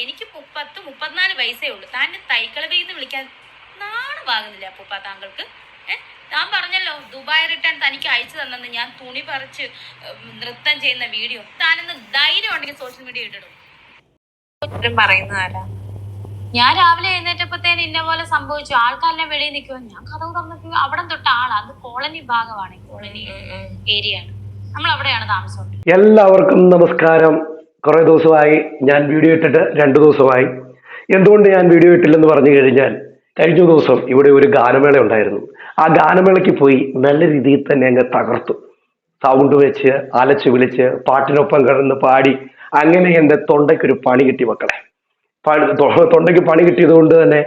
എനിക്ക് മുപ്പത്ത് മുപ്പത്തിനാല് വയസ്സേ ഉള്ളൂ. താന്റെ തൈക്കളവെന്ന് വിളിക്കാൻ നാണമാകുന്നില്ല അപ്പൂപ്പ താങ്കൾക്ക്? താൻ പറഞ്ഞല്ലോ ദുബായ് റിട്ടേൺ തനിക്ക് അയച്ചു തന്നെന്ന് ഞാൻ തുണി പറിച്ച് നൃത്തം ചെയ്യുന്ന വീഡിയോ. താനൊന്ന് ധൈര്യം ഉണ്ടെങ്കിൽ സോഷ്യൽ മീഡിയ ഇട്ടിടും. പറയുന്നതല്ല ഞാൻ രാവിലെ എഴുന്നേറ്റപ്പോഴത്തേന് ഇന്ന പോലെ സംഭവിച്ചു. ആൾക്കാരെല്ലാം വെളിയിൽ നിൽക്കുമോ ഞാൻ കഥ തുറന്നു അവിടെ തൊട്ട ആളാ. അത് കോളനി ഭാഗമാണ്. കോളനി ഏരിയ ആണ് നമ്മൾ അവിടെയാണ് താമസം. എല്ലാവർക്കും നമസ്കാരം. കുറേ ദിവസമായി ഞാൻ വീഡിയോ ഇട്ടിട്ട് രണ്ടു ദിവസമായി. എന്തുകൊണ്ട് ഞാൻ വീഡിയോ ഇട്ടില്ലെന്ന് പറഞ്ഞു കഴിഞ്ഞാൽ കഴിഞ്ഞ ദിവസം ഇവിടെ ഒരു ഗാനമേള ഉണ്ടായിരുന്നു. ആ ഗാനമേളയ്ക്ക് പോയി നല്ല രീതിയിൽ തന്നെ അങ്ങ് തകർത്തു. സൗണ്ട് വെച്ച് അലച്ചു വിളിച്ച് പാട്ടിനൊപ്പം കിടന്ന് പാടി അങ്ങനെ എന്റെ തൊണ്ടയ്ക്കൊരു പണി കിട്ടി മക്കളെ. തൊണ്ടയ്ക്ക് പണി കിട്ടിയത് കൊണ്ട് തന്നെ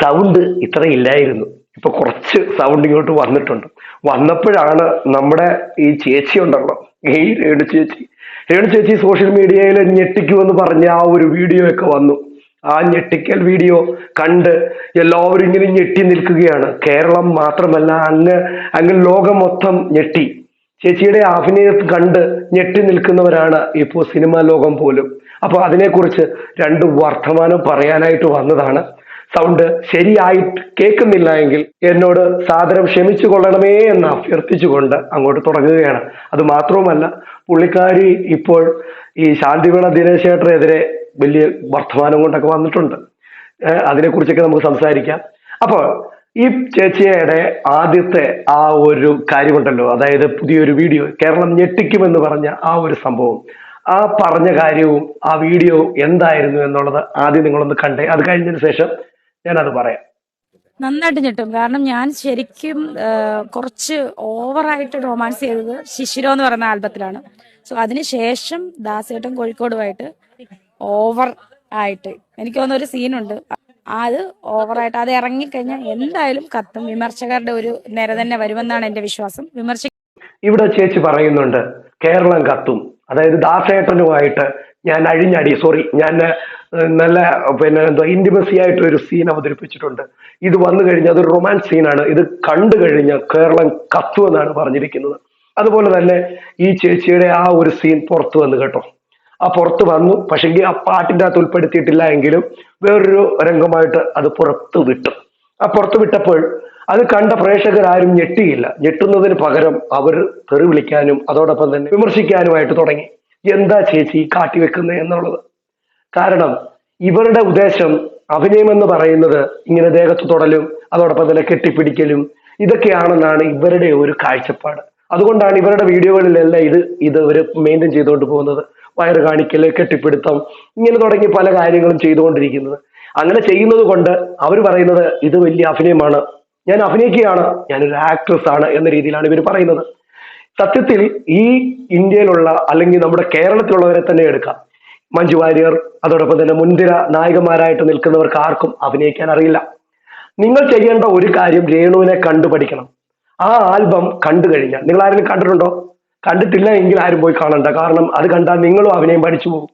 സൗണ്ട് ഇത്ര ഇല്ലായിരുന്നു. ഇപ്പൊ കുറച്ച് സൗണ്ട് ഇങ്ങോട്ട് വന്നിട്ടുണ്ട്. വന്നപ്പോഴാണ് നമ്മുടെ ഈ ചേച്ചി ഉണ്ടല്ലോ ഈ രേണു ചേച്ചി രേണു ചേച്ചി സോഷ്യൽ മീഡിയയിൽ ഞെട്ടിക്കുമെന്ന് പറഞ്ഞ ആ ഒരു വീഡിയോ ഒക്കെ വന്നു. ആ ഞെട്ടിക്കൽ വീഡിയോ കണ്ട് എല്ലാവരും ഇങ്ങനെ ഞെട്ടി നിൽക്കുകയാണ്. കേരളം മാത്രമല്ല അങ്ങ് അങ്ങ് ലോകം മൊത്തം ഞെട്ടി. ചേച്ചിയുടെ അഭിനയം കണ്ട് ഞെട്ടി നിൽക്കുന്നവരാണ് ഇപ്പോൾ സിനിമാ ലോകം പോലും. അപ്പോൾ അതിനെക്കുറിച്ച് രണ്ട് വർത്തമാനം പറയാനായിട്ട് വന്നതാണ്. സൗണ്ട് ശരിയായിട്ട് കേൾക്കുന്നില്ല എങ്കിൽ എന്നോട് സാദരം ക്ഷമിച്ചു കൊള്ളണമേ എന്ന് അഭ്യർത്ഥിച്ചുകൊണ്ട് അങ്ങോട്ട് തുടങ്ങുകയാണ്. അത് മാത്രവുമല്ല പുള്ളിക്കാരി ഇപ്പോൾ ഈ ശാന്തിവിള ദിനേശേട്ടനെതിരെ വലിയ വർത്തമാനം കൊണ്ടൊക്കെ വന്നിട്ടുണ്ട്. അതിനെക്കുറിച്ചൊക്കെ നമുക്ക് സംസാരിക്കാം. അപ്പോൾ ഈ ചേച്ചിയുടെ ആദ്യത്തെ ആ ഒരു കാര്യമുണ്ടല്ലോ അതായത് പുതിയൊരു വീഡിയോ കേരളം ഞെട്ടിക്കുമെന്ന് പറഞ്ഞ ആ ഒരു സംഭവം. ആ പറഞ്ഞ കാര്യവും ആ വീഡിയോ എന്തായിരുന്നു എന്നുള്ളത് ആദ്യം നിങ്ങളൊന്ന് കണ്ടേ. അത് കഴിഞ്ഞതിന് ശേഷം ഞാനത് പറയാം. നന്നായിട്ട് ഞെട്ടും. കാരണം ഞാൻ ശരിക്കും കുറച്ച് ഓവറായിട്ട് റൊമാൻസ് ചെയ്തത് ശിശിരോ എന്ന് പറയുന്ന ആൽബത്തിലാണ്. സോ അതിനുശേഷം ദാസേട്ടൻ കോഴിക്കോടുമായിട്ട് ഓവർ ആയിട്ട് എനിക്ക് തോന്നുന്ന ഒരു സീനുണ്ട്. അത് ഓവറായിട്ട് അത് ഇറങ്ങിക്കഴിഞ്ഞാൽ എന്തായാലും കത്തും. വിമർശകരുടെ ഒരു നിര തന്നെ വരുമെന്നാണ് എന്റെ വിശ്വാസം. വിമർശ ഇവിടെ ചേച്ചി പറയുന്നുണ്ട് കേരളം കത്തും. അതായത് ദാസേട്ടനുമായിട്ട് ഞാൻ അഴിഞ്ഞടി സോറി ഞാൻ നല്ല പിന്നെ എന്താ ഇന്റിമസി ആയിട്ട് ഒരു സീൻ അവതരിപ്പിച്ചിട്ടുണ്ട്. ഇത് വന്നു കഴിഞ്ഞാൽ അതൊരു റൊമാൻസ് സീനാണ് ഇത് കണ്ടു കഴിഞ്ഞാൽ കേരളം കത്തു എന്നാണ് പറഞ്ഞിരിക്കുന്നത്. അതുപോലെ തന്നെ ഈ ചേച്ചിയുടെ ആ ഒരു സീൻ പുറത്തു വന്നു കേട്ടോ. ആ പുറത്ത് വന്നു. പക്ഷെങ്കിൽ ആ പാട്ടിന്റെ അകത്ത് ഉൾപ്പെടുത്തിയിട്ടില്ല എങ്കിലും വേറൊരു രംഗമായിട്ട് അത് പുറത്ത് വിട്ടു. ആ പുറത്ത് വിട്ടപ്പോൾ അത് കണ്ട പ്രേക്ഷകർ ആരും ഞെട്ടിയില്ല. ഞെട്ടുന്നതിന് പകരം അവർ തെറി വിളിക്കാനും അതോടൊപ്പം തന്നെ വിമർശിക്കാനുമായിട്ട് തുടങ്ങി. എന്താ ചേച്ചി കാട്ടിവെക്കുന്നത് എന്നുള്ളത്? കാരണം ഇവരുടെ ഉദ്ദേശം അഭിനയം എന്ന് പറയുന്നത് ഇങ്ങനെ ദേഹത്ത് തൊടലും അതോടൊപ്പം തന്നെ കെട്ടിപ്പിടിക്കലും ഇതൊക്കെയാണെന്നാണ് ഇവരുടെ ഒരു കാഴ്ചപ്പാട്. അതുകൊണ്ടാണ് ഇവരുടെ വീഡിയോകളിലെല്ലാം ഇത് ഇത് ഇവർ മെയിന്റെയിൻ ചെയ്തുകൊണ്ട് പോകുന്നത്. വയറ് കാണിക്കൽ കെട്ടിപ്പിടുത്തം ഇങ്ങനെ തുടങ്ങി പല കാര്യങ്ങളും ചെയ്തുകൊണ്ടിരിക്കുന്നത്. അങ്ങനെ ചെയ്യുന്നത് കൊണ്ട് അവർ പറയുന്നത് ഇത് വലിയ അഭിനയമാണ്. ഞാൻ അഭിനയിക്കുകയാണ് ഞാനൊരു ആക്ട്രസ് ആണ് എന്ന രീതിയിലാണ് ഇവർ പറയുന്നത്. സത്യത്തിൽ ഈ ഇന്ത്യയിലുള്ള അല്ലെങ്കിൽ നമ്മുടെ കേരളത്തിലുള്ളവരെ തന്നെ എടുക്കാം. മഞ്ജു വാര്യർ അതോടൊപ്പം തന്നെ മുൻതിര നായകന്മാരായിട്ട് നിൽക്കുന്നവർക്ക് ആർക്കും അഭിനയിക്കാൻ അറിയില്ല. നിങ്ങൾ ചെയ്യേണ്ട ഒരു കാര്യം രേണുവിനെ കണ്ടു പഠിക്കണം. ആ ആൽബം കണ്ടു കഴിഞ്ഞാൽ നിങ്ങൾ ആരെങ്കിലും കണ്ടിട്ടുണ്ടോ? കണ്ടിട്ടില്ല എങ്കിൽ ആരും പോയി കാണണ്ട. കാരണം അത് കണ്ടാൽ നിങ്ങളും അഭിനയം പഠിച്ചു പോകും.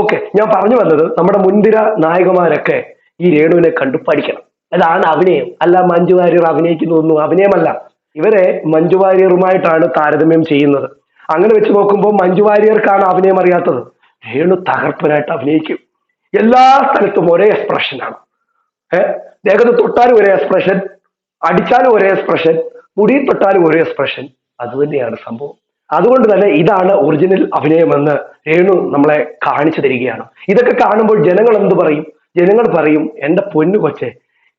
ഓക്കെ ഞാൻ പറഞ്ഞു വന്നത് നമ്മുടെ മുൻതിര നായകന്മാരൊക്കെ ഈ രേണുവിനെ കണ്ടു പഠിക്കണം. അതാണ് അഭിനയം. അല്ല മഞ്ജു വാര്യർ അഭിനയിക്കുന്നതൊന്നും അഭിനയമല്ല. ഇവരെ മഞ്ജു വാര്യറുമായിട്ടാണ് താരതമ്യം ചെയ്യുന്നത്. അങ്ങനെ വെച്ച് നോക്കുമ്പോൾ മഞ്ജു വാര്യർക്കാണ് അഭിനയം അറിയാത്തത്. രേണു തകർപ്പനായിട്ട് അഭിനയിക്കും. എല്ലാ സ്ഥലത്തും ഒരേ എക്സ്പ്രഷനാണ് ഏഹ് ദേഹത്ത് തൊട്ടാലും ഒരേ എക്സ്പ്രഷൻ അടിച്ചാലും ഒരേ എക്സ്പ്രഷൻ മുടിയിൽ തൊട്ടാലും ഒരേ എക്സ്പ്രഷൻ അത് തന്നെയാണ് സംഭവം. അതുകൊണ്ട് തന്നെ ഇതാണ് ഒറിജിനൽ അഭിനയമെന്ന് രേണു നമ്മളെ കാണിച്ചു തരികയാണ്. ഇതൊക്കെ കാണുമ്പോൾ ജനങ്ങൾ എന്ത് പറയും? ജനങ്ങൾ പറയും എന്റെ പൊന്നു കൊച്ചെ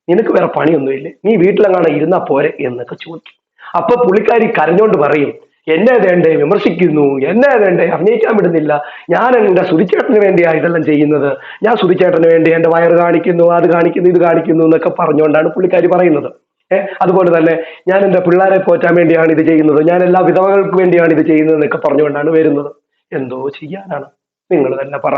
നിനക്ക് വേറെ പണിയൊന്നുമില്ലേ. നീ വീട്ടിലെങ്ങാണ് ഇരുന്നാ പോരെ എന്നൊക്കെ ചോദിക്കും. അപ്പൊ പുള്ളിക്കാരി കരഞ്ഞോണ്ട് പറയും എന്നെ വേണ്ടേ വിമർശിക്കുന്നു എന്നെ വേണ്ടേ അഭിനയിക്കാൻ വിടുന്നില്ല. ഞാൻ എന്റെ സുരിച്ചേട്ടന് വേണ്ടിയാണ് ഇതെല്ലാം ചെയ്യുന്നത്. ഞാൻ സുരിച്ചേട്ടന് വേണ്ടി എന്റെ വയറ് കാണിക്കുന്നു അത് കാണിക്കുന്നു ഇത് കാണിക്കുന്നു എന്നൊക്കെ പറഞ്ഞുകൊണ്ടാണ് പുള്ളിക്കാരി പറയുന്നത്. ഏഹ് അതുപോലെ തന്നെ ഞാൻ എന്റെ പിള്ളേരെ പോറ്റാൻ വേണ്ടിയാണ് ഇത് ചെയ്യുന്നത്. ഞാൻ എല്ലാ വിധവകൾക്ക് വേണ്ടിയാണ് ഇത് ചെയ്യുന്നത് എന്നൊക്കെ പറഞ്ഞുകൊണ്ടാണ് വരുന്നത്. എന്തോ ചെയ്യാനാണ്? നിങ്ങൾ തന്നെ പറ.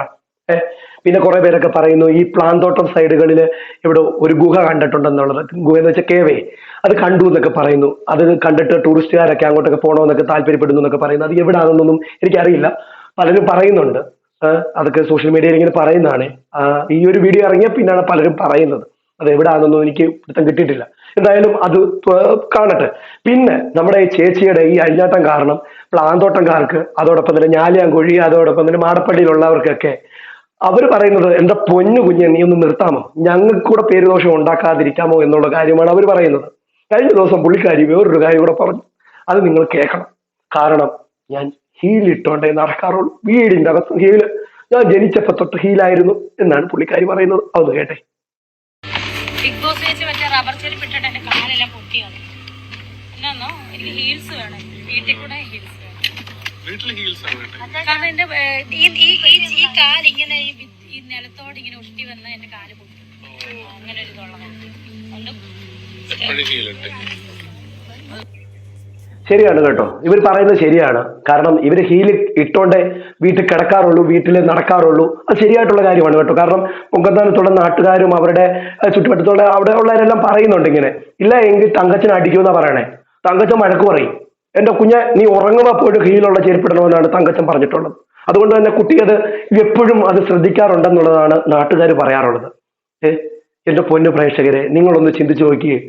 ഏഹ് പിന്നെ കുറെ പേരൊക്കെ പറയുന്നു ഈ പ്ലാന്തോട്ടം സൈഡുകളിൽ ഇവിടെ ഒരു ഗുഹ കണ്ടിട്ടുണ്ടെന്നുള്ളത്. ഗുഹ എന്ന് വെച്ചാൽ കേവേ അത് കണ്ടു എന്നൊക്കെ പറയുന്നു. അത് കണ്ടിട്ട് ടൂറിസ്റ്റുകാരൊക്കെ അങ്ങോട്ടൊക്കെ പോകണമെന്നൊക്കെ താല്പര്യപ്പെടുന്നു എന്നൊക്കെ പറയുന്നു. അത് എവിടാണെന്നൊന്നും എനിക്കറിയില്ല. പലരും പറയുന്നുണ്ട്. അതൊക്കെ സോഷ്യൽ മീഡിയയിൽ ഇങ്ങനെ പറയുന്നതാണ്. ഈ ഒരു വീഡിയോ ഇറങ്ങിയ പിന്നാണ് പലരും പറയുന്നത്. അത് എവിടാണെന്നൊന്നും എനിക്ക് പിടുത്തം കിട്ടിയിട്ടില്ല. എന്തായാലും അത് കാണട്ടെ. പിന്നെ നമ്മുടെ ഈ ചേച്ചിയുടെ ഈ അഴിഞ്ഞാട്ടം കാരണം പ്ലാന്തോട്ടംകാർക്ക് അതോടൊപ്പം തന്നെ ഞാലിയാങ്കുഴി അതോടൊപ്പം തന്നെ മാടപ്പള്ളിയിലുള്ളവർക്കൊക്കെ അവർ പറയുന്നത് എന്റെ പൊന്നു കുഞ്ഞെ നീ ഒന്ന് നിർത്താമോ? ഞങ്ങൾക്ക് കൂടെ പേരുദോഷം ഉണ്ടാക്കാതിരിക്കാമോ? എന്നുള്ള കാര്യമാണ് അവർ പറയുന്നത്. കഴിഞ്ഞ ദിവസം പുള്ളിക്കാരി വേറൊരു കാര്യം കൂടെ പറഞ്ഞു. അത് നിങ്ങൾ കേൾക്കണം. കാരണം ഞാൻ ഹീൽ ഇട്ടോണ്ടേ നടക്കാറുള്ളൂ. വീടിന്റെ അകത്ത് ഹീൽ ഞാൻ ജനിച്ചപ്പോ തൊട്ട് ഹീലായിരുന്നു എന്നാണ് പുള്ളിക്കാരി പറയുന്നത്. അതൊന്ന് കേട്ടെ. ബിഗ് ബോസ് വെച്ച് മറ്റേ റബ്ബർ ചെരുപ്പ് എന്റെ കാലെല്ലാം പൊട്ടിയാണ് ഹീൽസ് വേണം. വീട്ടിൽ കൂടെ ഹീൽസ് വേണം വീട്ടിൽ ഹീൽസ് ആണ് വേണ്ടത് കാരണം എന്റെ ഈ ഈ ഈ- ഇങ്ങനെ ഈ ഭി- നിലത്തോട് ഇങ്ങനെ ഒട്ടി വന്ന എന്റെ കാൽ പൊട്ടി. അങ്ങനെ ഒരു ഇതുള്ളതാണ് എപ്പോഴും ഹീൽ ഇട്ട്. ശരിയാണ് കേട്ടോ. ഇവർ പറയുന്നത് ശരിയാണ്. കാരണം ഇവർ ഹീൽ ഇട്ടോണ്ടേ വീട്ടിൽ കിടക്കാറുള്ളൂ വീട്ടിൽ നടക്കാറുള്ളൂ. അത് ശരിയായിട്ടുള്ള കാര്യമാണ് കേട്ടോ. കാരണം പൊങ്കത്താനത്തുള്ള നാട്ടുകാരും അവരുടെ ചുറ്റുവട്ടത്തുള്ള അവിടെ ഉള്ളവരെല്ലാം പറയുന്നുണ്ട് ഇങ്ങനെ. ഇല്ല എങ്കിൽ തങ്കച്ചൻ അടിക്കുമെന്നാ പറയണേ. തങ്കച്ചൻ വഴക്ക് പറയും. എന്റെ കുഞ്ഞെ നീ ഉറങ്ങുക പോലും ഹീലുള്ള ചെരുപ്പിടണമെന്നാണ് തങ്കച്ചൻ പറഞ്ഞിട്ടുള്ളത്. അതുകൊണ്ട് തന്നെ കുട്ടി അത് എപ്പോഴും അത് ശ്രദ്ധിക്കാറുണ്ടെന്നുള്ളതാണ് നാട്ടുകാർ പറയാറുള്ളത്. ഏ എന്റെ പൊന്നു പ്രേക്ഷകരെ നിങ്ങളൊന്ന് ചിന്തിച്ചു നോക്കിയേ.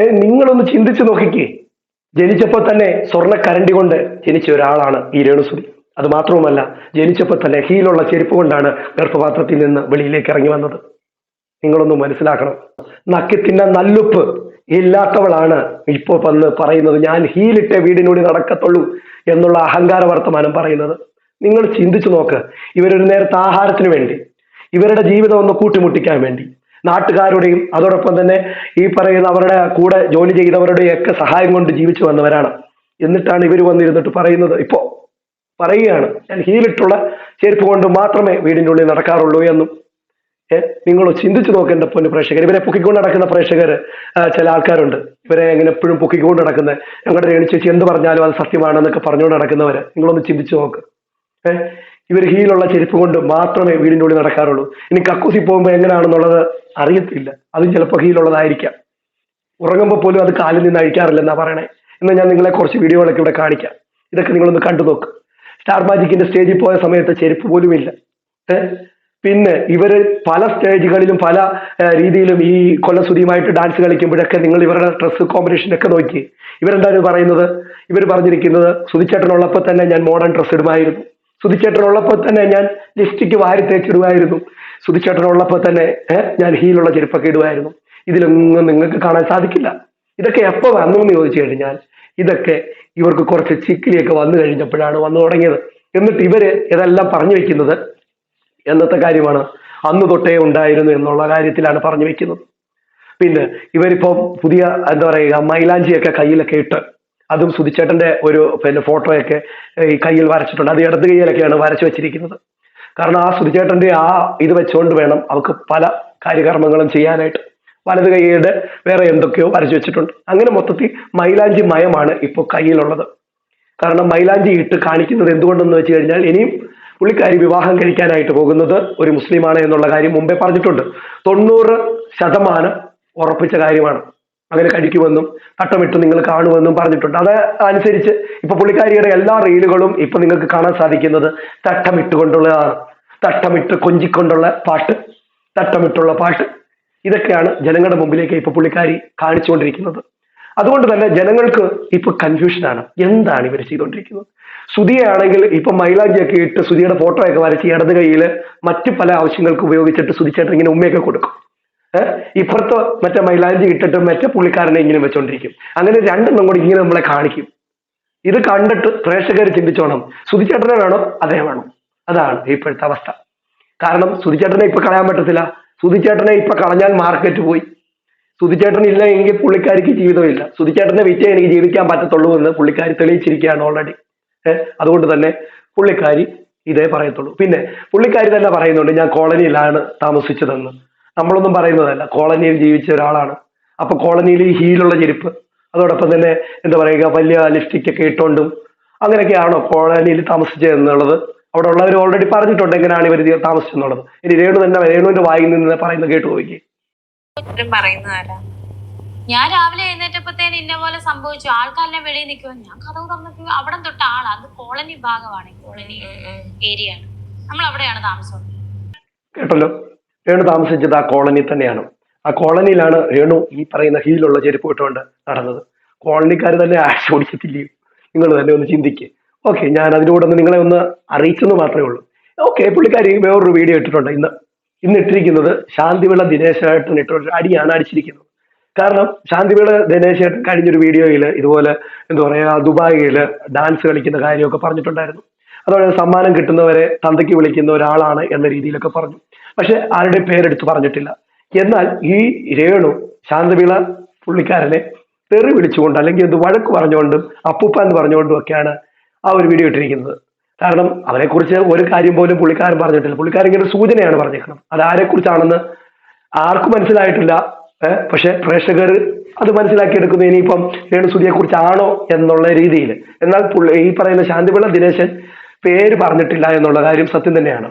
ഏ നിങ്ങളൊന്ന് ചിന്തിച്ചു നോക്കിക്കേ. ജനിച്ചപ്പോൾ തന്നെ സ്വർണ കരണ്ടി കൊണ്ട് ജനിച്ച ഒരാളാണ് ഈ രേണുസുതി. അത് മാത്രവുമല്ല ജനിച്ചപ്പോൾ തന്നെ ഹീലുള്ള ചെരുപ്പ് കൊണ്ടാണ് ഗർഭപാത്രത്തിൽ നിന്ന് വെളിയിലേക്ക് ഇറങ്ങി വന്നത്. നിങ്ങളൊന്ന് മനസ്സിലാക്കണം. നക്കി തിന്ന നല്ലുപ്പ് ഇല്ലാത്തവളാണ് ഇപ്പോ വന്ന് പറയുന്നത് ഞാൻ ഹീലിട്ട വീടിനുള്ളിൽ നടക്കത്തുള്ളൂ എന്നുള്ള അഹങ്കാര വർത്തമാനം പറയുന്നത്. നിങ്ങൾ ചിന്തിച്ചു നോക്ക് ഇവരൊരു നേരത്തെ ആഹാരത്തിന് വേണ്ടി ഇവരുടെ ജീവിതം ഒന്ന് കൂട്ടിമുട്ടിക്കാൻ വേണ്ടി നാട്ടുകാരുടെയും അതോടൊപ്പം തന്നെ ഈ പറയുന്ന അവരുടെ കൂടെ ജോലി ചെയ്തവരുടെയും ഒക്കെ സഹായം കൊണ്ട് ജീവിച്ചു വന്നവരാണ്. എന്നിട്ടാണ് ഇവർ വന്നിരുന്നിട്ട് പറയുന്നത്. ഇപ്പോ പറയുകയാണ് ഞാൻ ഹീലിട്ടുള്ള ചെരുപ്പ് കൊണ്ട് മാത്രമേ വീടിന്റെ ഉള്ളിൽ നടക്കാറുള്ളൂ എന്നും. നിങ്ങൾ ചിന്തിച്ചു നോക്കേണ്ട പൊന്നു പ്രേക്ഷകർ. ഇവരെ പൊക്കിക്കൊണ്ട് നടക്കുന്ന പ്രേക്ഷകർ ചില ആൾക്കാരുണ്ട്. ഇവരെ എങ്ങനെ എപ്പോഴും പൊക്കിക്കൊണ്ട് നടക്കുന്നത് ഞങ്ങളുടെ രേണു ചേച്ചി എന്ത് പറഞ്ഞാലും അത് സത്യമാണെന്നൊക്കെ പറഞ്ഞുകൊണ്ട് നടക്കുന്നവര്. നിങ്ങളൊന്ന് ചിന്തിച്ചു നോക്ക്. ഏഹ് ഇവർ ഹീലുള്ള ചെരുപ്പ് കൊണ്ട് മാത്രമേ വീടിന്റെ ഉള്ളിൽ നടക്കാറുള്ളൂ. ഇനി കക്കൂസി പോകുമ്പോൾ എങ്ങനെയാണെന്നുള്ളത് അറിയത്തില്ല. അതും ചിലപ്പോൾ ഹീലുള്ളതായിരിക്കാം ഉറങ്ങുമ്പോൾ പോലും അത് കാലിൽ നിന്ന് അഴിക്കാറില്ലെന്നാ പറയണേ. എന്നാൽ ഞാൻ നിങ്ങളെ കുറച്ച് വീഡിയോകളൊക്കെ ഇവിടെ കാണിക്കാം. ഇതൊക്കെ നിങ്ങളൊന്ന് കണ്ടു നോക്ക് സ്റ്റാർ മാജിക്കിന്റെ സ്റ്റേജിൽ പോയ സമയത്ത് ചെരുപ്പ് പോലും ഇല്ല ഏ? പിന്നെ ഇവർ പല സ്റ്റേജുകളിലും പല രീതിയിലും ഈ കൊല്ലസുതിയുമായിട്ട് ഡാൻസ് കളിക്കുമ്പോഴൊക്കെ നിങ്ങൾ ഇവരുടെ ഡ്രസ്സ് കോമ്പിനേഷൻ ഒക്കെ നോക്കി. ഇവരെന്താണ് പറയുന്നത്? ഇവർ പറഞ്ഞിരിക്കുന്നത് സുതിച്ചേട്ടനുള്ളപ്പോൾ തന്നെ ഞാൻ മോഡേൺ ഡ്രസ്സ് ഇടുമായിരുന്നു. സുതിച്ചേട്ടനുള്ളപ്പോൾ തന്നെ ഞാൻ ലിസ്റ്റിക്ക് വാരി തേച്ചിടുമായിരുന്നു. സുതിച്ചേട്ടനുള്ളപ്പോൾ തന്നെ ഞാൻ ഹീലുള്ള ചെരുപ്പൊക്കെ ഇടുമായിരുന്നു. ഇതിലൊന്നും നിങ്ങൾക്ക് കാണാൻ സാധിക്കില്ല. ഇതൊക്കെ എപ്പോൾ വന്നു എന്ന് ചോദിച്ചു കഴിഞ്ഞാൽ ഇതൊക്കെ ഇവർക്ക് കുറച്ച് ചിക്കിലിയൊക്കെ വന്നു കഴിഞ്ഞപ്പോഴാണ് വന്നു തുടങ്ങിയത്. എന്നിട്ട് ഇവർ ഇതെല്ലാം പറഞ്ഞു വെക്കുന്നത് എന്നത്തെ കാര്യമാണ് അന്ന് തൊട്ടേ ഉണ്ടായിരുന്നു എന്നുള്ള കാര്യത്തിലാണ് പറഞ്ഞു വെക്കുന്നത്. പിന്നെ ഇവരിപ്പം പുതിയ എന്താ പറയുക മൈലാഞ്ചിയൊക്കെ കയ്യിലൊക്കെ ഇട്ട് അതും സുധിച്ചേട്ടന്റെ ഒരു പിന്നെ ഫോട്ടോയൊക്കെ ഈ കയ്യിൽ വരച്ചിട്ടുണ്ട്. അത് ഇടത് കൈയിലൊക്കെയാണ് വരച്ചു വെച്ചിരിക്കുന്നത്. കാരണം ആ സുധിച്ചേട്ടന്റെ ആ ഇത് വെച്ചുകൊണ്ട് വേണം അവർക്ക് പല കാര്യകർമ്മങ്ങളും ചെയ്യാനായിട്ട്. വലത് കൈയുടെ വേറെ എന്തൊക്കെയോ വരച്ചു വെച്ചിട്ടുണ്ട്. അങ്ങനെ മൊത്തത്തിൽ മൈലാഞ്ചി മയമാണ് ഇപ്പോൾ കയ്യിലുള്ളത്. കാരണം മൈലാഞ്ചി ഇട്ട് കാണിക്കുന്നത് എന്തുകൊണ്ടെന്ന് വെച്ച് കഴിഞ്ഞാൽ ഇനിയും പുള്ളിക്കാരി വിവാഹം കഴിക്കാനായിട്ട് പോകുന്നത് ഒരു മുസ്ലിമാണ് എന്നുള്ള കാര്യം മുമ്പേ പറഞ്ഞിട്ടുണ്ട്. തൊണ്ണൂറ് ശതമാനം ഉറപ്പിച്ച കാര്യമാണ്. അങ്ങനെ കഴിക്കുമെന്നും തട്ടമിട്ട് നിങ്ങൾ കാണുമെന്നും പറഞ്ഞിട്ടുണ്ട്. അത് അനുസരിച്ച് ഇപ്പൊ പുള്ളിക്കാരിയുടെ എല്ലാ റീലുകളും ഇപ്പൊ നിങ്ങൾക്ക് കാണാൻ സാധിക്കുന്നത് തട്ടമിട്ടുകൊണ്ടുള്ളതാണ് തട്ടമിട്ട് കൊഞ്ചിക്കൊണ്ടുള്ള പാട്ട് തട്ടമിട്ടുള്ള പാട്ട്. ഇതൊക്കെയാണ് ജനങ്ങളുടെ മുമ്പിലേക്ക് ഇപ്പൊ പുള്ളിക്കാരി കാണിച്ചുകൊണ്ടിരിക്കുന്നത്. അതുകൊണ്ട് തന്നെ ജനങ്ങൾക്ക് ഇപ്പൊ കൺഫ്യൂഷനാണ് എന്താണ് ഇവർ ചെയ്തുകൊണ്ടിരിക്കുന്നത് സുതിയാണെങ്കിൽ ഇപ്പൊ മൈലാഞ്ചിയൊക്കെ ഇട്ട് സുതിയുടെ ഫോട്ടോ ഒക്കെ വരച്ച് ഇടത് കയ്യിൽ മറ്റു പല ആവശ്യങ്ങൾക്ക് ഉപയോഗിച്ചിട്ട് സുതിച്ചേട്ടൻ ഇങ്ങനെ ഉമ്മയൊക്കെ കൊടുക്കും. ഇപ്പുറത്ത് മറ്റേ മൈലാഞ്ചി ഇട്ടിട്ട് മറ്റേ പുള്ളിക്കാരനെ ഇങ്ങനെ വെച്ചോണ്ടിരിക്കും. അങ്ങനെ രണ്ടെണ്ണം കൂടി ഇങ്ങനെ നമ്മളെ കാണിക്കും. ഇത് കണ്ടിട്ട് പ്രേക്ഷകർ ചിന്തിച്ചോണം സുതിച്ചേട്ടനെ വേണോ അതേ വേണം? അതാണ് ഇപ്പോഴത്തെ അവസ്ഥ. കാരണം സുതിച്ചേട്ടനെ ഇപ്പൊ കളയാൻ പറ്റത്തില്ല. സുതിച്ചേട്ടനെ ഇപ്പൊ കളഞ്ഞാൽ മാർക്കറ്റ് പോയി. സുധിച്ചേട്ടൻ ഇല്ല എങ്കിൽ പുള്ളിക്കാരിക്ക് ജീവിതമില്ല. സുധിച്ചേട്ടനെ വിറ്റേ എനിക്ക് ജീവിക്കാൻ പറ്റത്തുള്ളൂ എന്ന് പുള്ളിക്കാരി തെളിയിച്ചിരിക്കുകയാണ് ഓൾറെഡി ഏഹ് അതുകൊണ്ട് തന്നെ പുള്ളിക്കാരി ഇതേ പറയത്തുള്ളൂ. പിന്നെ പുള്ളിക്കാരി തന്നെ പറയുന്നുണ്ട് ഞാൻ കോളനിയിലാണ് താമസിച്ചതെന്ന്. നമ്മളൊന്നും പറയുന്നതല്ല കോളനിയിൽ ജീവിച്ച ഒരാളാണ്. അപ്പൊ കോളനിയിൽ ഈ ഹീലുള്ള ചെരുപ്പ് അതോടൊപ്പം തന്നെ എന്താ പറയുക വലിയ ലിപ്സ്റ്റിക് ഒക്കെ ഇട്ടുകൊണ്ടും അങ്ങനെയൊക്കെയാണോ കോളനിയിൽ താമസിച്ചത് എന്നുള്ളത് അവിടെ ഉള്ളവർ ഓൾറെഡി പറഞ്ഞിട്ടുണ്ട് എങ്ങനെയാണ് ഇവർ താമസിച്ചെന്നുള്ളത് ഇനി രേണു തന്നെ രേണുവിന്റെ വായിൽ നിന്ന് പറയുന്നത് കേട്ടു നോക്കി പറയുന്നതല്ല ഞാൻ രാവിലെ എഴുന്നേറ്റപ്പോഴത്തേന് ഇന്ന പോലെ സംഭവിച്ചു. ആൾക്കാരെല്ലാം വെളിയിൽ നിൽക്കുമോ ഞാൻ കഥ തുറന്നപ്പോ അവിടെ തൊട്ട് ആളാ. അത് കോളനി ഭാഗമാണ്. കോളനി ഏരിയ ആണ് നമ്മൾ അവിടെയാണ് താമസം. കേട്ടല്ലോ? രേണു താമസിച്ചത് ആ കോളനി തന്നെയാണ്. ആ കോളനിയിലാണ് രേണു ഈ പറയുന്ന ഹീലുള്ള ചെരുപ്പ് ഇട്ടുകൊണ്ട് നടന്നത്. കോളനിക്കാർ തന്നെ ആശ നിങ്ങൾ തന്നെ ഒന്ന് ചിന്തിക്കുക ഓക്കെ ഞാൻ അതിലൂടെ ഒന്ന് നിങ്ങളെ ഒന്ന് അറിയിച്ചെന്ന് മാത്രമേ ഉള്ളൂ. ഓക്കെ പുള്ളിക്കാരി വേറൊരു വീഡിയോ ഇട്ടിട്ടുണ്ട് ഇന്ന്. ഇന്ന് ഇട്ടിരിക്കുന്നത് ശാന്തിവിള ദിനേശേട്ടൻ ഇട്ടൊരു അടിയാണ് അടിച്ചിരിക്കുന്നത്. കാരണം ശാന്തിവിള ദിനേശേട്ടൻ കഴിഞ്ഞൊരു വീഡിയോയിൽ ഇതുപോലെ എന്താ പറയാ ദുബായിൽ ഡാൻസ് കളിക്കുന്ന കാര്യമൊക്കെ പറഞ്ഞിട്ടുണ്ടായിരുന്നു. അതുപോലെ സമ്മാനം കിട്ടുന്നവരെ തന്തയ്ക്ക് വിളിക്കുന്ന ഒരാളാണ് എന്ന രീതിയിലൊക്കെ പറഞ്ഞു. പക്ഷെ ആരുടെ പേരെടുത്ത് പറഞ്ഞിട്ടില്ല. എന്നാൽ ഈ രേണു ശാന്തിവിള പുള്ളിക്കാരനെ തെറി വിളിച്ചുകൊണ്ട് അല്ലെങ്കിൽ എന്ത് വഴക്ക് പറഞ്ഞുകൊണ്ടും അപ്പൂപ്പ എന്ന് പറഞ്ഞുകൊണ്ടും ഒക്കെയാണ് ആ ഒരു വീഡിയോ ഇട്ടിരിക്കുന്നത്. കാരണം അവരെക്കുറിച്ച് ഒരു കാര്യം പോലും പുള്ളിക്കാരൻ പറഞ്ഞിട്ടില്ല. പുള്ളിക്കാരൻ ഇങ്ങനെ ഒരു സൂചനയാണ് പറഞ്ഞേക്കുന്നത് അത് ആരെക്കുറിച്ചാണെന്ന് ആർക്കും മനസ്സിലായിട്ടില്ല. പക്ഷേ പ്രേക്ഷകർ അത് മനസ്സിലാക്കിയെടുക്കുന്നു. ഇനിയിപ്പം രേണുസുതിയെ കുറിച്ചാണോ എന്നുള്ള രീതിയിൽ. എന്നാൽ ഈ പറയുന്ന ശാന്തിപിള്ള ദിനേശൻ പേര് പറഞ്ഞിട്ടില്ല എന്നുള്ള കാര്യം സത്യം തന്നെയാണ്.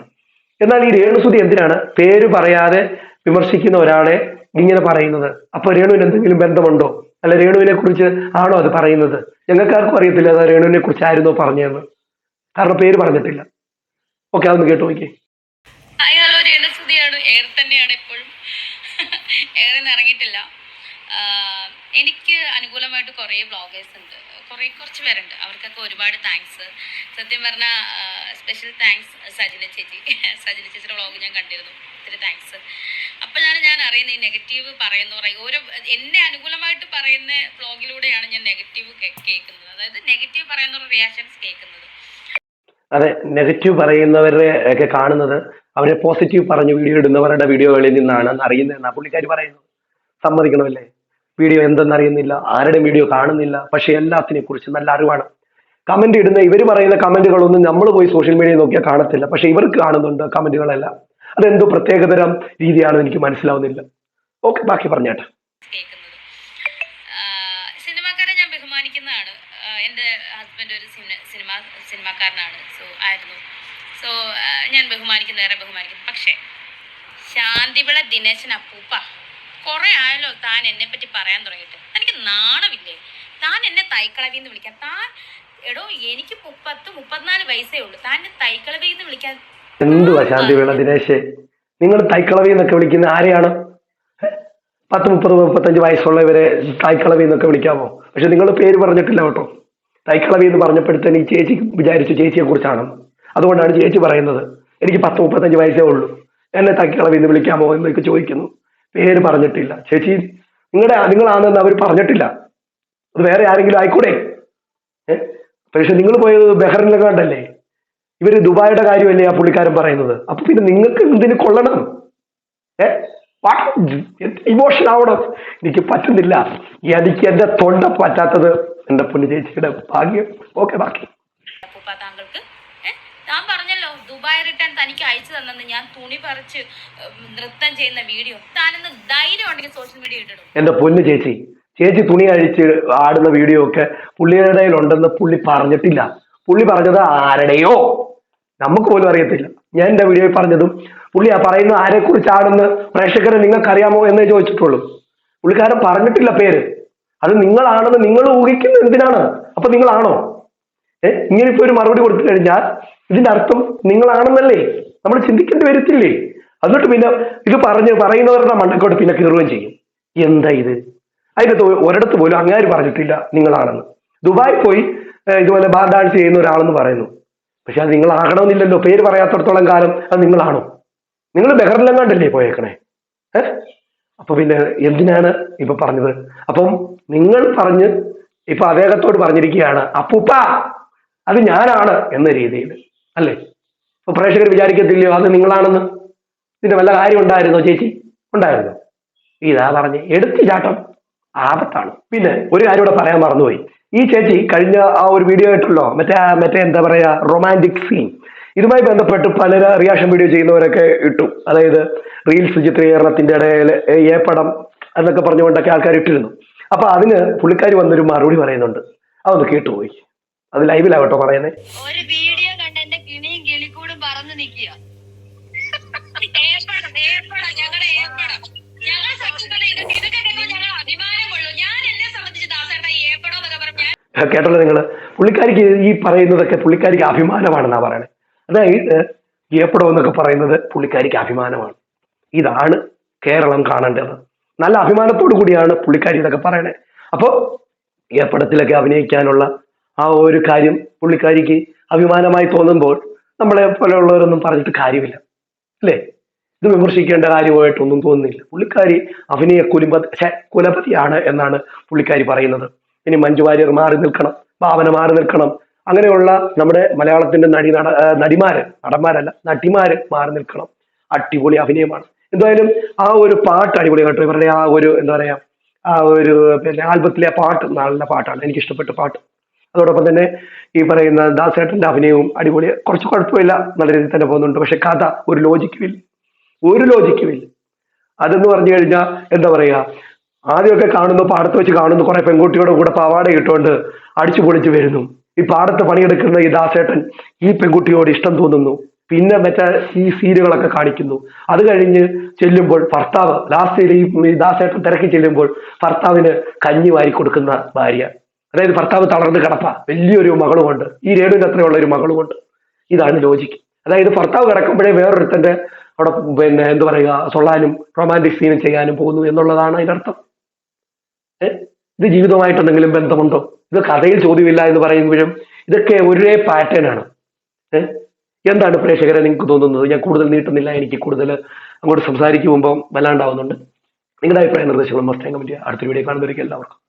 എന്നാൽ ഈ രേണുസുതി എന്തിനാണ് പേര് പറയാതെ വിമർശിക്കുന്ന ഒരാളെ ഇങ്ങനെ പറയുന്നത്? അപ്പൊ രേണുവിന് എന്തെങ്കിലും ബന്ധമുണ്ടോ? അല്ല രേണുവിനെ കുറിച്ച് ആണോ അത് പറയുന്നത്? ഞങ്ങൾക്കാർക്കും അറിയത്തില്ല അത് രേണുവിനെ കുറിച്ച് ആയിരുന്നോ പറഞ്ഞതെന്ന്. കാരണം പേര് പറഞ്ഞിട്ടില്ല. ഓക്കെ അതൊന്ന് കേട്ടു നോക്കിയേ. തന്നെയാണ് എപ്പോഴും എനിക്ക് അനുകൂലമായിട്ട് കുറേ ബ്ലോഗേഴ്സ് ഉണ്ട്. കുറേ കുറച്ച് പേരുണ്ട്. അവർക്കൊക്കെ ഒരുപാട് താങ്ക്സ് സത്യം പറഞ്ഞാൽ സ്പെഷ്യൽ താങ്ക്സ് സജിന ചേച്ചി. സജിന ചേച്ചിയുടെ വ്ളോഗ് ഞാൻ കണ്ടിരുന്നു. ഒത്തിരി താങ്ക്സ് അപ്പോഴാണ് ഞാൻ അറിയുന്നത് ഈ നെഗറ്റീവ് പറയുന്ന പറയും ഓരോ എന്നെ അനുകൂലമായിട്ട് പറയുന്ന വ്ളോഗിലൂടെയാണ് ഞാൻ നെഗറ്റീവ് കേൾക്കുന്നത്. അതായത് നെഗറ്റീവ് പറയുന്ന റിയാക്ഷൻസ് കേൾക്കുന്നത്. അതെ നെഗറ്റീവ് പറയുന്നവരെ ഒക്കെ കാണുന്നത് അവരെ പോസിറ്റീവ് പറഞ്ഞ് വീഡിയോ ഇടുന്നവരുടെ വീഡിയോകളിൽ നിന്നാണ് അറിയുന്നതെന്നാ പുള്ളിക്കാരി പറയുന്നത്. സമ്മതിക്കണമല്ലേ? വീഡിയോ എന്തെന്നറിയുന്നില്ല ആരുടെ വീഡിയോ കാണുന്നില്ല പക്ഷെ എല്ലാത്തിനെ കുറിച്ച് നല്ല അറിവാണ്. കമന്റ് ഇടുന്ന ഇവർ പറയുന്ന കമന്റുകളൊന്നും നമ്മൾ പോയി സോഷ്യൽ മീഡിയയിൽ നോക്കിയാൽ കാണത്തില്ല. പക്ഷെ ഇവർക്ക് കാണുന്നുണ്ട് കമന്റുകളെല്ലാം അതെന്തോ പ്രത്യേകതരം രീതിയാണെന്ന് എനിക്ക് മനസ്സിലാവുന്നില്ല. ഓക്കെ ബാക്കി പറഞ്ഞേട്ടെ. സിനിമാക്കാരെ ഞാൻ ബഹുമാനിക്കുന്നതാണ്. എന്റെ ഹസ്ബൻഡ് ഒരു സിനിമ സിനിമ സിനിമാക്കാരനാണ്. സോ ഞാൻ ബഹുമാനിക്കുന്ന ഏറെ ബഹുമാനിക്കുന്നു. പക്ഷേ ശാന്തിവിള ദിനേശൻ അപ്പൂപ്പ കുറെ ആയല്ലോ താൻ എന്നെ പറ്റി പറയാൻ തുടങ്ങിയിട്ട്. എനിക്ക് നാണമില്ലേ? താൻ എന്നെ തൈക്കളവി എന്ന് വിളിക്കാൻ താൻ എടോ എനിക്ക് മുപ്പത്ത് മുപ്പത്തിനാല് വയസ്സേ ഉള്ളൂ. താൻ തൈക്കളവി എന്ന് വിളിക്കാൻ എന്തുവാ ശാന്തിവിള ദിനേശ്? നിങ്ങൾ തൈക്കളവി എന്നൊക്കെ വിളിക്കുന്ന ആരെയാണ്? പത്ത് മുപ്പത് മുപ്പത്തഞ്ച് വയസ്സുള്ളവരെ തൈക്കളവി എന്നൊക്കെ വിളിക്കാമോ? പക്ഷെ നിങ്ങൾ പേര് പറഞ്ഞിട്ടില്ല കേട്ടോ. തൈക്കളവി എന്ന് പറഞ്ഞപ്പോഴത്തേന് ഈ ചേച്ചി വിചാരിച്ചു ചേച്ചിയെ കുറിച്ചാണെന്ന് അതുകൊണ്ടാണ് ചേച്ചി പറയുന്നത്. എനിക്ക് പത്ത് മുപ്പത്തഞ്ച് വയസ്സേ ഉള്ളൂ. എന്നെ തക്കിളവിൽ നിന്ന് വിളിക്കാമോ എന്നൊക്കെ ചോദിക്കുന്നു. പേര് പറഞ്ഞിട്ടില്ല. ചേച്ചി നിങ്ങളുടെ നിങ്ങളാണെന്ന് അവർ പറഞ്ഞിട്ടില്ല. അത് വേറെ ആരെങ്കിലും ആയിക്കൂടെ? പക്ഷെ നിങ്ങൾ പോയത് കണ്ടല്ലേ? ഇവർ ദുബായിയുടെ കാര്യമല്ലേ ആ പുള്ളിക്കാരൻ പറയുന്നത്? അപ്പൊ പിന്നെ നിങ്ങൾക്ക് എന്തിനു കൊള്ളണം? ഇമോഷൻ ആവണം. എനിക്ക് പറ്റുന്നില്ല. എനിക്ക് എന്റെ തൊണ്ട പറ്റാത്തത് എന്റെ പൊന്നു ചേച്ചിയുടെ ഭാഗ്യം. ഓക്കെ ബാക്കി അപ്പൂപ്പ താങ്കൾക്ക് ഏ? താൻ പറഞ്ഞല്ലോ ദുബായ് റിട്ടേൺ തനിക്ക് അയച്ചു തന്നെന്ന് ഞാൻ തുണി പറിച്ച് നൃത്തം ചെയ്യുന്ന വീഡിയോ. താനെന്ന് ധൈര്യം ഉണ്ടെങ്കിൽ സോഷ്യൽ മീഡിയ ഇട്ടിടും. എന്റെ പൊന്നു ചേച്ചി. ചേച്ചി തുണി അഴിച്ച് ആടുന്ന വീഡിയോ ഒക്കെ പുള്ളിയുടെ ഉണ്ടെന്ന് പുള്ളി പറഞ്ഞിട്ടില്ല. പുള്ളി പറഞ്ഞത് ആരുടെയോ? നമുക്ക് പോലും അറിയത്തില്ല. ഞാൻ എന്റെ വീഡിയോയിൽ പറഞ്ഞതും പുള്ളി ആ പറയുന്ന ആരെ കുറിച്ചാണെന്ന് പ്രേക്ഷകരെ നിങ്ങൾക്കറിയാമോ എന്ന് ചോദിച്ചിട്ടുള്ളൂ. പുള്ളിക്കാരൻ പറഞ്ഞിട്ടില്ല പേര്. അത് നിങ്ങളാണെന്ന് നിങ്ങൾ ഊഹിക്കുന്നത് എന്തിനാണ്? അപ്പൊ നിങ്ങളാണോ? ഇങ്ങനെ ഇപ്പൊ ഒരു മറുപടി കൊടുത്തു കഴിഞ്ഞാൽ ഇതിന്റെ അർത്ഥം നിങ്ങളാണെന്നല്ലേ? നമ്മൾ ചിന്തിക്കേണ്ടി വരത്തില്ലേ? അതുകൊണ്ട് പിന്നെ ഇത് പറഞ്ഞ് പറയുന്നവരുടെ മണ്ടക്കോട്ട് പിന്നെ കീറുകയും ചെയ്യും. എന്താ ഇത്? അതിനകത്ത് ഒരിടത്ത് പോലും അങ്ങാര് പറഞ്ഞിട്ടില്ല നിങ്ങളാണെന്ന്. ദുബായിൽ പോയി ഇതുപോലെ ബാർ ഡാൻസ് ചെയ്യുന്ന ഒരാളെന്ന് പറയുന്നു. പക്ഷെ അത് നിങ്ങളാകണമെന്നില്ലല്ലോ. പേര് പറയാത്തടത്തോളം കാലം അത് നിങ്ങളാണോ? നിങ്ങൾ ബഹറിലെങ്ങാണ്ടല്ലേ പോയേക്കണേ? ഏഹ് അപ്പൊ പിന്നെ എന്തിനാണ് ഇപ്പൊ പറഞ്ഞത്? അപ്പം നിങ്ങൾ പറഞ്ഞ് ഇപ്പൊ അദ്ദേഹത്തോട് പറഞ്ഞിരിക്കുകയാണ്. അപ്പൂപ്പ! അത് ഞാനാണ് എന്ന രീതിയിൽ അല്ലേ? അപ്പൊ പ്രേക്ഷകർ വിചാരിക്കത്തില്ലയോ അത് നിങ്ങളാണെന്ന്? ഇതിന്റെ വല്ല കാര്യം ഉണ്ടായിരുന്നോ ചേച്ചി? ഉണ്ടായിരുന്നോ. ഇതാ പറഞ്ഞ് എടുത്തു ചാട്ടം. ആപത്താണ്. പിന്നെ ഒരു കാര്യം കൂടെ പറയാൻ മറന്നുപോയി. ഈ ചേച്ചി കഴിഞ്ഞ ആ ഒരു വീഡിയോ ആയിട്ടുള്ളോ മറ്റേ മറ്റേ എന്താ പറയാ റൊമാന്റിക് സീൻ ഇതുമായി ബന്ധപ്പെട്ട് പല റിയാക്ഷൻ വീഡിയോ ചെയ്യുന്നവരൊക്കെ ഇട്ടു. അതായത് റീൽസ് ചിത്രീകരണത്തിന്റെ ഇടയിൽ ഏ പടം എന്നൊക്കെ പറഞ്ഞുകൊണ്ടൊക്കെ ആൾക്കാർ ഇട്ടിരുന്നു. അപ്പൊ അതിന് പുള്ളിക്കാരി വന്നൊരു മറുപടി പറയുന്നുണ്ട്. അതൊന്ന് കേട്ടുപോയി. അത് ലൈവിലാവട്ടോ പറയുന്നത് ഒരു വീഡിയോ കണ്ട് എന്റെ കിണിയും കിളിക്കൂടും പറന്ന് നിക്കുക കേട്ടല്ലോ നിങ്ങൾ പുള്ളിക്കാരിക്ക് ഈ പറയുന്നതൊക്കെ പുള്ളിക്കാരിക്ക് അഭിമാനമാണെന്നാ പറയണേ. അതായത് ഏപ്പടോ എന്നൊക്കെ പറയുന്നത് പുള്ളിക്കാരിക്ക് അഭിമാനമാണ്. ഇതാണ് കേരളം കാണേണ്ടത്. നല്ല അഭിമാനത്തോടു കൂടിയാണ് പുള്ളിക്കാരി ഇതൊക്കെ പറയണേ. അപ്പോൾ ഏപ്പടത്തിലൊക്കെ അഭിനയിക്കാനുള്ള ആ ഒരു കാര്യം പുള്ളിക്കാരിക്ക് അഭിമാനമായി തോന്നുമ്പോൾ നമ്മളെ പോലെയുള്ളവരൊന്നും പറഞ്ഞിട്ട് കാര്യമില്ല. അല്ലേ? ഇത് വിമർശിക്കേണ്ട കാര്യമായിട്ടൊന്നും തോന്നുന്നില്ല. പുള്ളിക്കാരി അഭിനയ കുലിപ ഛെ, കുലപതിയാണ് എന്നാണ് പുള്ളിക്കാരി പറയുന്നത്. ഇനി മഞ്ജു വാര്യർ മാറി നിൽക്കണം ഭാവന മാറി നിൽക്കണം. അങ്ങനെയുള്ള നമ്മുടെ മലയാളത്തിന്റെ നടി നട നടിമാര് നടന്മാരല്ല നടിമാര് മാറി നിൽക്കണം. അടിപൊളി അഭിനയമാണ്. എന്തായാലും ആ ഒരു പാട്ട് അടിപൊളി കേട്ടോ. ഇവരുടെ ആ ഒരു എന്താ പറയാ ആ ഒരു പിന്നെ ആൽബത്തിലെ പാട്ട് നല്ല പാട്ടാണ്. എനിക്ക് ഇഷ്ടപ്പെട്ട പാട്ട്. അതോടൊപ്പം തന്നെ ഈ പറയുന്ന ദാസേട്ടന്റെ അഭിനയവും അടിപൊളി. കുറച്ച് കുഴപ്പമില്ല നല്ല രീതിയിൽ തന്നെ പോകുന്നുണ്ട്. പക്ഷെ കഥ ഒരു ലോജിക്കുമില്ല ഒരു ലോജിക്കുമില്ല അതെന്ന് പറഞ്ഞു കഴിഞ്ഞാൽ എന്താ പറയാ ആദ്യമൊക്കെ കാണുന്നു പാടത്ത് വെച്ച് കാണുന്നു കുറെ പെൺകുട്ടിയുടെ കൂടെ പാവാട ഇട്ടുകൊണ്ട് അടിച്ചു പൊളിച്ച് വരുന്നു. ഈ പാടത്ത് പണിയെടുക്കുന്ന ഈ ദാസേട്ടൻ ഈ പെൺകുട്ടിയോട് ഇഷ്ടം തോന്നുന്നു. പിന്നെ മറ്റേ ഈ സീനുകളൊക്കെ കാണിക്കുന്നു. അത് കഴിഞ്ഞ് ചെല്ലുമ്പോൾ ഭർത്താവ് ലാസ്റ്റ് ഈ ദാസേട്ടൻ തിരക്കി ചെല്ലുമ്പോൾ ഭർത്താവിന് കഞ്ഞി വാരി കൊടുക്കുന്ന ഭാര്യ. അതായത് ഭർത്താവ് തളർന്ന് കിടപ്പ. വലിയൊരു മകളുമുണ്ട്. ഈ രേണുവിന്റെ അത്രയുള്ള ഒരു മകളുമുണ്ട്. ഇതാണ് ലോജിക്ക് അതായത് ഭർത്താവ് കിടക്കുമ്പോഴേ വേറൊരുത്തന്റെ അവിടെ പിന്നെ എന്ത് പറയുക സൊള്ളാനും റൊമാന്റിക് സീനും ചെയ്യാനും പോകുന്നു എന്നുള്ളതാണ് അതിനർത്ഥം ഇത് ജീവിതമായിട്ട് എന്തെങ്കിലും ബന്ധമുണ്ടോ? ഇത് കഥയിൽ ചോദ്യമില്ല എന്ന് പറയുമ്പോഴും ഇതൊക്കെ ഒരേ പാറ്റേൺ ആണ്. എന്താണ് പ്രേക്ഷകരെ നിങ്ങൾക്ക് തോന്നുന്നത്? ഞാൻ കൂടുതൽ നീട്ടുന്നില്ല. എനിക്ക് കൂടുതൽ അങ്ങോട്ട് സംസാരിക്കുമ്പോൾ വല്ലാണ്ടാവുന്നുണ്ട്. നിങ്ങളുടെ അഭിപ്രായ നിർദ്ദേശങ്ങളും മസ്റ്റ് ചെയ്യുക. അടുത്തൊരു വീഡിയോ കാണുന്നവർക്ക് എല്ലാവർക്കും.